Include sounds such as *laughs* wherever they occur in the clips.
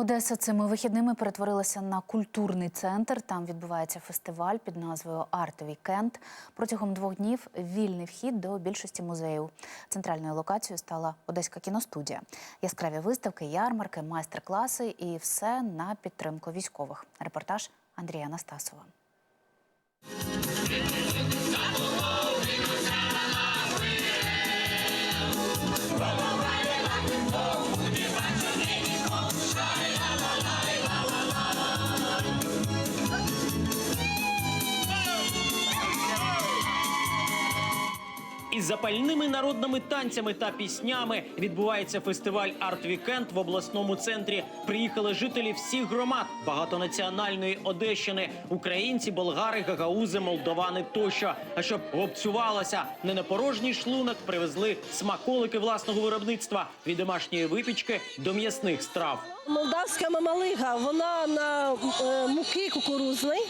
Одеса цими вихідними перетворилася на культурний центр. Там відбувається фестиваль під назвою Арт Вікенд. Протягом двох днів вільний вхід до більшості музеїв. Центральною локацією стала Одеська кіностудія. Яскраві виставки, ярмарки, майстер-класи і все на підтримку військових. Репортаж Андрія Анастасова. Із запальними народними танцями та піснями відбувається фестиваль Арт Вікенд в обласному центрі. Приїхали жителі всіх громад багатонаціональної Одещини, українці, болгари, гагаузи, молдовани тощо. А щоб гопцювалося не на порожній шлунок, привезли смаколики власного виробництва від домашньої випічки до м'ясних страв. Молдавська мамалига, вона на е, муки кукурузної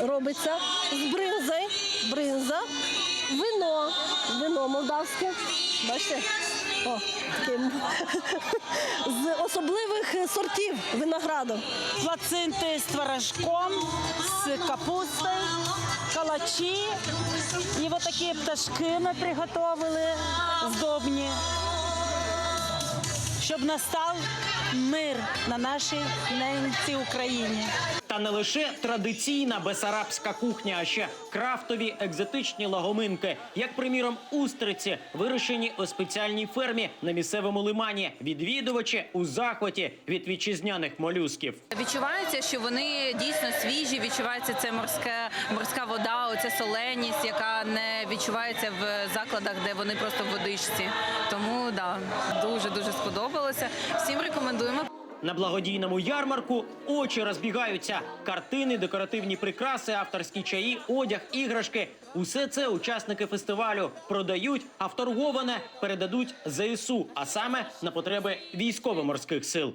робиться з бринзи, бринза, вино, вино молдавське. Бачите? О, таке. *laughs* з особливих сортів винограду. плацинти з творожком, з капустою, калачі. І от такі пташки ми приготовили здобні, щоб настав мир на нашій ненці Україні. Та не лише традиційна бесарабська кухня, а ще крафтові екзотичні лагоминки, як приміром устриці, вирощені у спеціальній фермі на місцевому лимані. Відвідувачі у захваті від вітчизняних молюсків. Відчувається, що вони дійсно свіжі. Відчувається це морська морська вода, оця соленість, яка не відчувається в закладах, де вони просто в водичці. Тому да, дуже дуже сподобалося. Всім рекомендуємо. На благодійному ярмарку очі розбігаються. Картини, декоративні прикраси, авторські чаї, одяг, іграшки. Усе це учасники фестивалю продають, а вторговане передадуть ЗСУ, а саме на потреби військово-морських сил.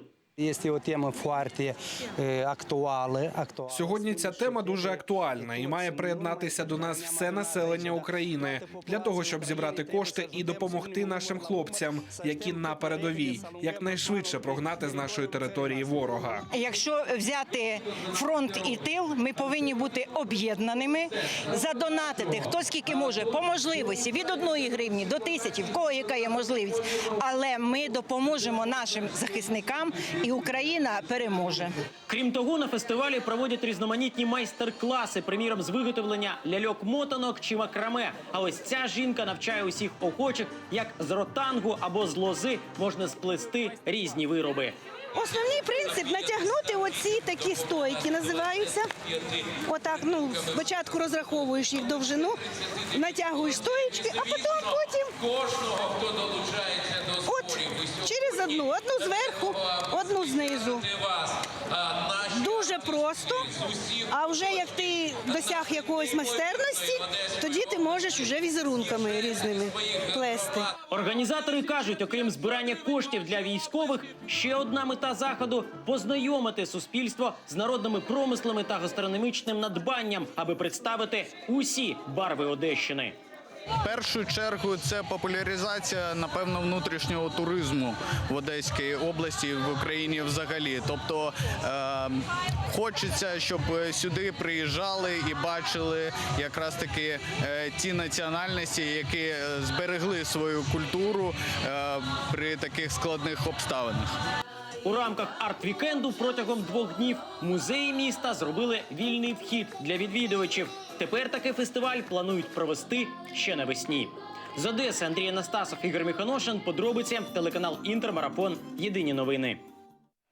O temă foarte е, актуалă. Сьогодні ця тема дуже актуальна і має приєднатися до нас все населення України для того, щоб зібрати кошти і допомогти нашим хлопцям, які на передовій, якнайшвидше прогнати з нашої території ворога. Якщо взяти фронт і тил, ми повинні бути об'єднаними, задонатити хто скільки може по можливості від одної гривні до тисячі, в кого яка є можливість. Але ми допоможемо нашим захисникам, і Україна переможе. Крім того, на фестивалі проводять різноманітні майстер-класи, приміром з виготовлення ляльок-мотанок чи макраме. А ось ця жінка навчає усіх охочих, як з ротангу або з лози можна сплести різні вироби. Основний принцип натягнути оці такі стойки, називаються. Отак, ну, спочатку розраховуєш їх довжину, натягуєш стоїчки, а потім потім. От через одну, одну зверху, одну знизу. Дуже просто. А вже як ти досяг якоїсь майстерності, тоді ти можеш вже візерунками різними плести. Організатори кажуть, окрім збирання коштів для військових, ще одна мета заходу познайомити суспільство з народними промислами та гастрономічним надбанням, аби представити усі барви Одещини. Першу чергу це популяризація, напевно, внутрішнього туризму в Одеській області в Україні взагалі. Тобто е, хочеться, щоб сюди приїжджали і бачили якраз таки е, ті національності, які е, зберегли свою культуру е, при таких складних обставинах. У рамках арт-вікенду протягом двох днів музеї міста зробили вільний вхід для відвідувачів. Тепер такий фестиваль планують провести ще навесні. З Одеси Андрій Анастасов, Ігор Міхоношин. Подробиці телеканал Інтермарафон. Єдині новини.